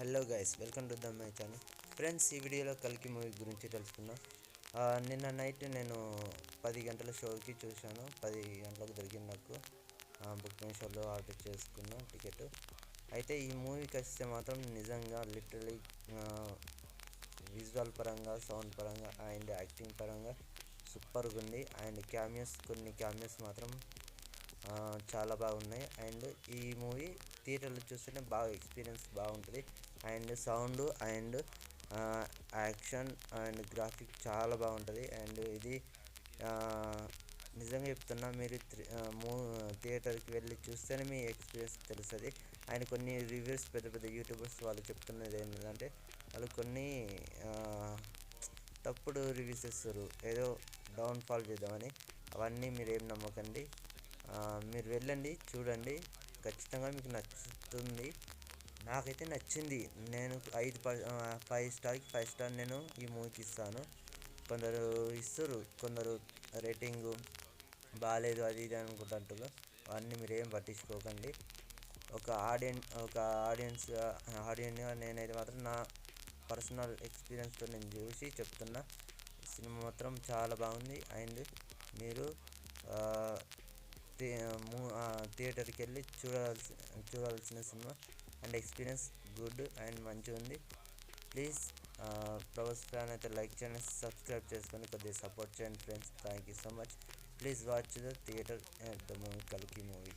Hello guys welcome to the my channel friends ఈ వీడియోలో కలికి మూవీ గురించి తెలుసుకుందాం. నిన్న నైట్ నేను పది గంటల షోకి చూశాను. పది గంటలకు దొరికింది నాకు. బుక్ షోలో ఆర్డర్ చేసుకున్న టికెట్. అయితే ఈ మూవీకి వస్తే మాత్రం నిజంగా లిటరలీ విజువల్ పరంగా సౌండ్ పరంగా అండ్ యాక్టింగ్ పరంగా సూపర్గా ఉంది. అండ్ క్యామియస్ కొన్ని క్యామియస్ మాత్రం చాలా బాగున్నాయి. అండ్ ఈ మూవీ థియేటర్లో చూస్తేనే బాగా ఎక్స్పీరియన్స్ బాగుంటుంది. And sound and action and graphic చాలా బాగుంటుంది. అండ్ ఇది నిజంగా చెప్తున్నా మీరు మూ థియేటర్కి వెళ్ళి చూస్తేనే మీ ఎక్స్పీరియన్స్ తెలుస్తుంది. అండ్ కొన్ని రివ్యూస్ పెద్ద పెద్ద యూట్యూబర్స్ వాళ్ళు చెప్తున్నది ఏంటంటే వాళ్ళు కొన్ని తప్పుడు రివ్యూస్ ఇస్తారు. ఏదో డౌన్ఫాల్ చేద్దామని. అవన్నీ మీరు ఏం నమ్మకండి. మీరు వెళ్ళండి చూడండి. ఖచ్చితంగా మీకు నచ్చుతుంది. నాకైతే నచ్చింది. నేను ఐదు ఫైవ్ స్టార్కి ఫైవ్ స్టార్ నేను ఈ మూవీకి ఇస్తాను. కొందరు ఇస్తారు. కొందరు రేటింగ్ బాగాలేదు అది ఇది అనుకుంటుంటారు అవన్నీ మీరు ఏం పట్టించుకోకండి. ఒక ఆడియన్ ఒక ఆడియన్స్ ఆడియన్గా నేనైతే మాత్రం నా పర్సనల్ ఎక్స్పీరియన్స్తో నేను చూసి చెప్తున్నా. సినిమా మాత్రం చాలా బాగుంది. అండ్ మీరు థియేటర్కి వెళ్ళి చూడాల్సి చూడాల్సిన సినిమా అండ్ ఎక్స్పీరియన్స్ గుడ్ అండ్ మంచిగా ఉంది. ప్లీజ్ ప్రవస్ ఫ్యాన్ అయితే లైక్ చేయండి సబ్స్క్రైబ్ చేసుకొని కొద్దిగా సపోర్ట్ చేయండి friends thank you so much please watch the theatre the movie కలికి మూవీ